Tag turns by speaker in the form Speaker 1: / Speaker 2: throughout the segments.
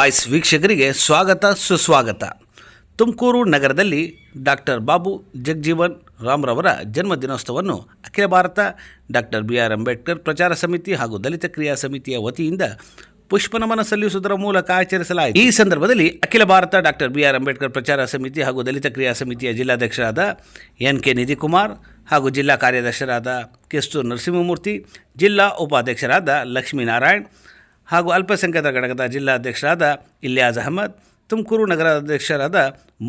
Speaker 1: Voice ವೀಕ್ಷಕರಿಗೆ ಸ್ವಾಗತ, ಸುಸ್ವಾಗತ. ತುಮಕೂರು ನಗರದಲ್ಲಿ ಡಾಕ್ಟರ್ ಬಾಬು ಜಗಜೀವನ್ ರಾಮ್ರವರ ಜನ್ಮದಿನೋತ್ಸವವನ್ನು Akhila Bharata doctor B R Ambedkar Prachara Samiti ಹಾಗೂ ದಲಿತ ಕ್ರಿಯಾ ಸಮಿತಿಯ ವತಿಯಿಂದ ಪುಷ್ಪನಮನ ಸಲ್ಲಿಸುವುದರ ಮೂಲಕ ಆಚರಿಸಲಾಯಿತು. ಈ ಸಂದರ್ಭದಲ್ಲಿ Akhila Bharata doctor B R Ambedkar Prachara Samiti ಹಾಗೂ ದಲಿತ ಕ್ರಿಯಾ ಸಮಿತಿಯ ಜಿಲ್ಲಾಧ್ಯಕ್ಷರಾದ ಎನ್ ಕೆ ನಿಧಿಕುಮಾರ್ ಹಾಗೂ ಜಿಲ್ಲಾ ಕಾರ್ಯದರ್ಶರಾದ ಕೆಸ್ತೂರ್ ನರಸಿಂಹಮೂರ್ತಿ, ಜಿಲ್ಲಾ ಉಪಾಧ್ಯಕ್ಷರಾದ ಲಕ್ಷ್ಮೀನಾರಾಯಣ್ ಹಾಗೂ ಅಲ್ಪಸಂಖ್ಯಾತ ಘಟಕದ ಜಿಲ್ಲಾಧ್ಯಕ್ಷರಾದ ಇಲಿಯಾಜ್ ಅಹಮದ್, ತುಮಕೂರು ನಗರ ಅಧ್ಯಕ್ಷರಾದ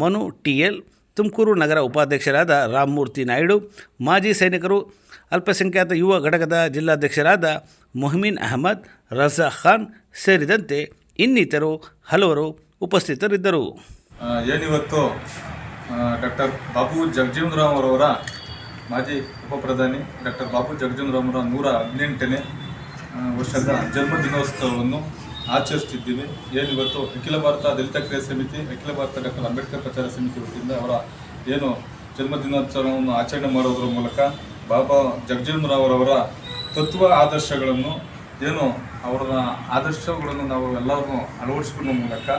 Speaker 1: ಮನು ಟಿ ಎಲ್, ತುಮಕೂರು ನಗರ ಉಪಾಧ್ಯಕ್ಷರಾದ ರಾಮಮೂರ್ತಿ ನಾಯ್ಡು, ಮಾಜಿ ಸೈನಿಕರು, ಅಲ್ಪಸಂಖ್ಯಾತ ಯುವ ಘಟಕದ ಜಿಲ್ಲಾಧ್ಯಕ್ಷರಾದ ಮೊಹಮೀನ್ ಅಹಮದ್, ರಜಾ ಖಾನ್ ಸೇರಿದಂತೆ ಇನ್ನಿತರು ಹಲವರು ಉಪಸ್ಥಿತರಿದ್ದರು.
Speaker 2: ಏನಿವತ್ತು ಡಾಕ್ಟರ್ ಬಾಬು ಜಗಜೀವನರಾಮ್ ಅವರವರ ಮಾಜಿ ಉಪ ಪ್ರಧಾನಿ ಡಾಕ್ಟರ್ ಬಾಬು ಜಗಜೀವನರಾಮ್ ಅವರ ನೂರ ಹದಿನೆಂಟನೇ ವರ್ಷದ ಜನ್ಮ ದಿನೋತ್ಸವವನ್ನು ಆಚರಿಸ್ತಿದ್ದೀವಿ ಇವತ್ತು ಅಖಿಲ ಭಾರತ ದಲಿತ ಕ್ರಿಯಾ ಸಮಿತಿ, ಅಖಿಲ ಭಾರತ ಡಾಕ್ಟರ್ ಅಂಬೇಡ್ಕರ್ ಪ್ರಚಾರ ಸಮಿತಿ ವತಿಯಿಂದ ಅವರ ಏನು ಜನ್ಮ ದಿನೋತ್ಸವವನ್ನು ಆಚರಣೆ ಮಾಡೋದ್ರ ಮೂಲಕ ಬಾಬಾ ಜಗಜೀವನರಾವ್ ಅವರವರ ತತ್ವ ಆದರ್ಶಗಳನ್ನು, ಏನು ಅವರ ಆದರ್ಶಗಳನ್ನು ನಾವು ಎಲ್ಲರೂ ಅಳವಡಿಸಿಕೊಳ್ಳುವ ಮೂಲಕ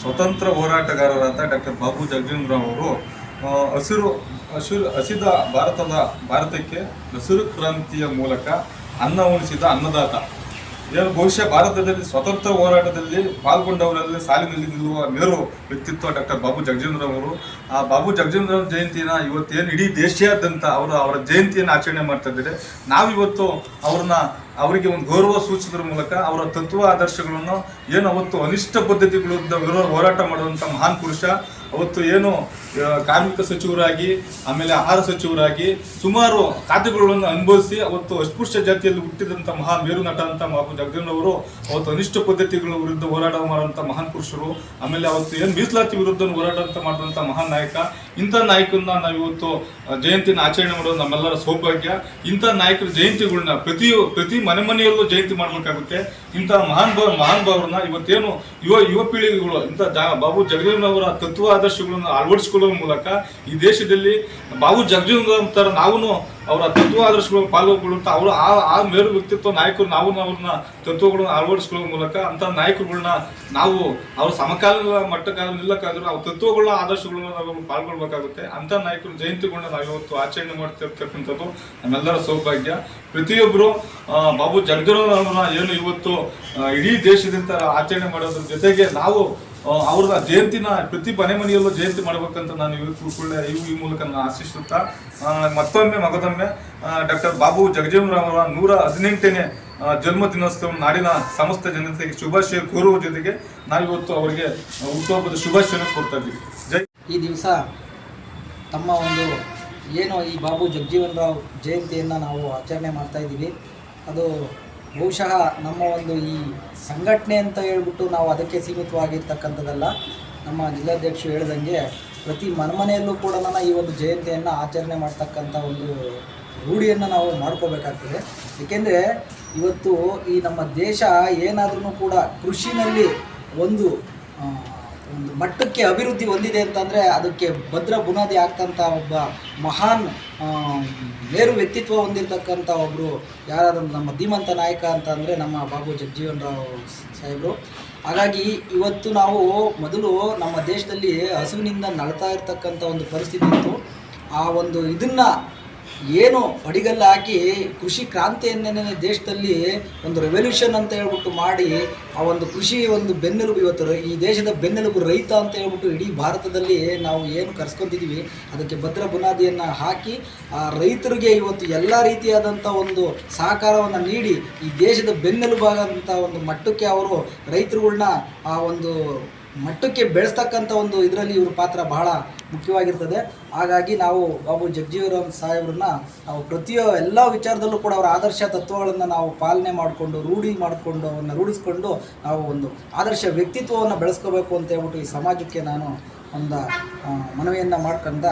Speaker 2: ಸ್ವತಂತ್ರ ಹೋರಾಟಗಾರರಾದ ಡಾಕ್ಟರ್ ಬಾಬು ಜಗಜೀವನರಾವ್ ಅವರು ಹಸಿರು ಹಸಿರು, ಹಸಿದ ಭಾರತದ, ಭಾರತಕ್ಕೆ ಹಸಿರು ಕ್ರಾಂತಿಯ ಮೂಲಕ ಅನ್ನ ಉಣಿಸಿದ ಅನ್ನದಾತ. ಏನು ಬಹುಶಃ ಭಾರತದಲ್ಲಿ ಸ್ವತಂತ್ರ ಹೋರಾಟದಲ್ಲಿ ಪಾಲ್ಗೊಂಡವರಲ್ಲಿ ಸಾಲಿನಲ್ಲಿ ನಿಲ್ಲುವ ಮೇರು ವ್ಯಕ್ತಿತ್ವ ಡಾಕ್ಟರ್ ಬಾಬು ಜಗಜೇಂದ್ರ ಅವರು. ಆ ಬಾಬು ಜಗಜೇಂದ್ರ ಜಯಂತಿನ ಇವತ್ತೇನು ಇಡೀ ದೇಶಾದ್ಯಂತ ಅವರು ಅವರ ಜಯಂತಿಯನ್ನು ಆಚರಣೆ ಮಾಡ್ತಾ ಇದ್ದಾರೆ. ನಾವಿವತ್ತು ಅವ್ರನ್ನ ಅವರಿಗೆ ಒಂದು ಗೌರವ ಸೂಚಿಸಿದ್ರ ಮೂಲಕ ಅವರ ತತ್ವ ಆದರ್ಶಗಳನ್ನು ಏನು ಅವತ್ತು ಅನಿಷ್ಟ ಪದ್ಧತಿಗಳಿಂದ ವಿರೋಧ ಹೋರಾಟ ಮಾಡುವಂಥ ಮಹಾನ್ ಪುರುಷ ಅವತ್ತು ಏನು ಕಾರ್ಮಿಕ ಸಚಿವರಾಗಿ, ಆಮೇಲೆ ಆಹಾರ ಸಚಿವರಾಗಿ ಸುಮಾರು ಖಾತೆಗಳನ್ನು ಅನುಭವಿಸಿ ಅವತ್ತು ಅಸ್ಪೃಶ್ಯ ಜಾತಿಯಲ್ಲಿ ಹುಟ್ಟಿದಂಥ ಮಹಾ ಮೇರು ನಟ ಅಂತ ಬಾಬು ಜಗದೀನವರು ಅವತ್ತು ಅನಿಷ್ಟ ಪದ್ಧತಿಗಳ ವಿರುದ್ಧ ಹೋರಾಟ ಮಾಡುವಂಥ ಮಹಾನ್ ಪುರುಷರು, ಆಮೇಲೆ ಅವತ್ತು ಏನು ಮೀಸಲಾತಿ ವಿರುದ್ಧ ಹೋರಾಟ ಅಂತ ಮಾಡಿದಂಥ ಮಹಾನ್ ನಾಯಕ ಇಂಥ ನಾಯಕನ ನಾವು ಇವತ್ತು ಜಯಂತಿನ ಆಚರಣೆ ಮಾಡೋದು ನಮ್ಮೆಲ್ಲರ ಸೌಭಾಗ್ಯ. ಇಂಥ ನಾಯಕರ ಜಯಂತಿಗಳನ್ನ ಪ್ರತಿ ಪ್ರತಿ ಮನೆ ಮನೆಯಲ್ಲೂ ಜಯಂತಿ ಮಾಡಬೇಕಾಗುತ್ತೆ. ಇಂಥ ಮಹಾನ್ ಭಾವ ಮಹಾನ್ ಭಾವರನ್ನ ಇವತ್ತೇನು ಯುವ ಯುವ ಪೀಳಿಗೆಗಳು, ಇಂಥ ಜಾ, ಬಾಬು ಜಗಜೀವನ್ ಅವರ ತತ್ವ ಆದರ್ಶಗಳನ್ನು ಅಳವಡಿಸಿಕೊಳ್ಳುವ ಮೂಲಕ ಈ ದೇಶದಲ್ಲಿ ಬಾಬು ಜಗಜೀವನ್ ನಾವು ಅವರ ತತ್ವ ಆದರ್ಶಗಳನ್ನು ಪಾಲ್ಗೊಳ್ಳುವಂತ ಅವರು ಆ ಆ ಮೇರು ವ್ಯಕ್ತಿತ್ವ ನಾಯಕರು ನಾವು ಅವ್ರನ್ನ ತತ್ವಗಳನ್ನು ಅಳವಡಿಸ್ಕೊಳ್ಳೋ ಮೂಲಕ ಅಂತ ನಾಯಕರುಗಳನ್ನ ನಾವು ಅವ್ರ ಸಮಕಾಲೀನ ಮಟ್ಟಕ್ಕೆ ನಿಲ್ಲಕ್ಕಾದ್ರೂ ಅವ್ರ ತತ್ವಗಳನ್ನ ಆದರ್ಶಗಳನ್ನ ನಾವು ಪಾಲ್ಗೊಳ್ಬೇಕಾಗುತ್ತೆ. ಅಂತ ನಾಯಕರು ಜಯಂತಿಗಳನ್ನ ನಾವು ಇವತ್ತು ಆಚರಣೆ ಮಾಡ್ತಿರ್ತಕ್ಕಂಥದ್ದು ನಮ್ಮೆಲ್ಲರ ಸೌಭಾಗ್ಯ. ಪ್ರತಿಯೊಬ್ಬರು ಬಾಬು ಜಗಜೀವನ ಏನು ಇವತ್ತು ಇಡೀ ದೇಶದಿಂದ ಆಚರಣೆ ಮಾಡೋದ್ರ ಜೊತೆಗೆ ನಾವು ಆ, ಅವ್ರ ಜಯಂತಿನ ಪ್ರತಿ ಮನೆ ಮನೆಯಲ್ಲೂ ಜಯಂತಿ ಮಾಡಬೇಕಂತ ನಾನು ಇವತ್ತು ಕೂಡ ಈ ಮೂಲಕ ನಾನು ಆಶಿಸುತ್ತಾ ಮತ್ತೊಮ್ಮೆ ಮಗದೊಮ್ಮೆ ಡಾಕ್ಟರ್ ಬಾಬು ಜಗಜೀವನರಾಮ್ ಅವರ ನೂರ ಹದಿನೆಂಟನೇ ಜನ್ಮ ದಿನೋತ್ಸವ ನಾಡಿನ ಸಮಸ್ತ ಜನತೆಗೆ ಶುಭಾಶಯ ಕೋರುವ ಜೊತೆಗೆ ನಾವಿವತ್ತು ಅವರಿಗೆ ಹುಟ್ಟುಹಬ್ಬದ ಶುಭಾಶಯ ಕೊಡ್ತಾ ಇದ್ದೀವಿ. ಜೈ
Speaker 3: ಈ ದಿವಸ ತಮ್ಮ ಒಂದು ಏನು ಈ ಬಾಬು ಜಗಜೀವನ್ ರಾವ್ ಜಯಂತಿಯನ್ನು ನಾವು ಆಚರಣೆ ಮಾಡ್ತಾ ಇದ್ದೀವಿ. ಅದು ಬಹುಶಃ ನಮ್ಮ ಒಂದು ಈ ಸಂಘಟನೆ ಅಂತ ಹೇಳ್ಬಿಟ್ಟು ನಾವು ಅದಕ್ಕೆ ಸೀಮಿತವಾಗಿರ್ತಕ್ಕಂಥದ್ದಲ್ಲ. ನಮ್ಮ ಜಿಲ್ಲಾಧ್ಯಕ್ಷರು ಹೇಳ್ದಂಗೆ ಪ್ರತಿ ಮನೆಮನೆಯಲ್ಲೂ ಕೂಡ ಈ ಒಂದು ಜಯಂತಿಯನ್ನು ಆಚರಣೆ ಮಾಡ್ತಕ್ಕಂಥ ಒಂದು ರೂಢಿಯನ್ನು ನಾವು ಮಾಡ್ಕೋಬೇಕಾಗ್ತದೆ. ಏಕೆಂದರೆ ಇವತ್ತು ಈ ನಮ್ಮ ದೇಶ ಏನಾದ್ರೂ ಕೂಡ ಕೃಷಿನಲ್ಲಿ ಒಂದು ಒಂದು ಮಟ್ಟಕ್ಕೆ ಅಭಿವೃದ್ಧಿ ಹೊಂದಿದೆ ಅಂತಂದರೆ ಅದಕ್ಕೆ ಭದ್ರ ಬುನಾದಿ ಆಗ್ತಂಥ ಒಬ್ಬ ಮಹಾನ್ ಬೇರು ವ್ಯಕ್ತಿತ್ವ ಹೊಂದಿರತಕ್ಕಂಥ ಒಬ್ಬರು ಯಾರಾದರೂ ನಮ್ಮ ಧೀಮಂತ ನಾಯಕ ಅಂತ ಅಂದರೆ ನಮ್ಮ ಬಾಬು ಜಗಜೀವನ್ ರಾವ್ ಸಾಹೇಬರು. ಹಾಗಾಗಿ ಇವತ್ತು ನಾವು ಮೊದಲು ನಮ್ಮ ದೇಶದಲ್ಲಿ ಹಸುವಿನಿಂದ ನಳ್ತಾ ಇರ್ತಕ್ಕಂಥ ಒಂದು ಪರಿಸ್ಥಿತಿ ಇತ್ತು. ಆ ಒಂದು ಇದನ್ನು ಏನು ಅಡಿಗಲ್ಲ ಹಾಕಿ ಕೃಷಿ ಕ್ರಾಂತಿಯನ್ನೇ ದೇಶದಲ್ಲಿ ಒಂದು ರೆವಲ್ಯೂಷನ್ ಅಂತ ಹೇಳ್ಬಿಟ್ಟು ಮಾಡಿ, ಆ ಒಂದು ಕೃಷಿ ಒಂದು ಬೆನ್ನೆಲುಬು ಇವತ್ತು ಈ ದೇಶದ ಬೆನ್ನೆಲುಬು ರೈತ ಅಂತ ಹೇಳ್ಬಿಟ್ಟು ಇಡೀ ಭಾರತದಲ್ಲಿ ನಾವು ಏನು ಕರ್ಸ್ಕೊತಿದ್ದೀವಿ ಅದಕ್ಕೆ ಭದ್ರ ಬುನಾದಿಯನ್ನು ಹಾಕಿ, ಆ ರೈತರಿಗೆ ಇವತ್ತು ಎಲ್ಲ ರೀತಿಯಾದಂಥ ಒಂದು ಸಹಕಾರವನ್ನು ನೀಡಿ, ಈ ದೇಶದ ಬೆನ್ನೆಲುಬಾಗಂಥ ಒಂದು ಮಟ್ಟಕ್ಕೆ ಅವರು ರೈತರುಗಳನ್ನ ಆ ಒಂದು ಮಟ್ಟಕ್ಕೆ ಬೆಳೆಸ್ತಕ್ಕಂಥ ಒಂದು ಇದರಲ್ಲಿ ಇವ್ರ ಪಾತ್ರ ಬಹಳ ಮುಖ್ಯವಾಗಿರ್ತದೆ. ಹಾಗಾಗಿ ನಾವು ಬಾಬು ಜಗಜೀವರಾಮ್ ಸಾಹೇಬ್ರನ್ನ ನಾವು ಪ್ರತಿಯೊ ಎಲ್ಲ ವಿಚಾರದಲ್ಲೂ ಕೂಡ ಅವರ ಆದರ್ಶ ತತ್ವಗಳನ್ನು ನಾವು ಪಾಲನೆ ಮಾಡಿಕೊಂಡು, ರೂಢಿ ಮಾಡಿಕೊಂಡು ಅವನ್ನು ರೂಢಿಸ್ಕೊಂಡು ನಾವು ಒಂದು ಆದರ್ಶ ವ್ಯಕ್ತಿತ್ವವನ್ನು ಬೆಳೆಸ್ಕೋಬೇಕು ಅಂತ ಹೇಳ್ಬಿಟ್ಟು ಈ ಸಮಾಜಕ್ಕೆ ನಾನು ಒಂದು ಮನವಿಯನ್ನು ಮಾಡ್ಕೊಂಡ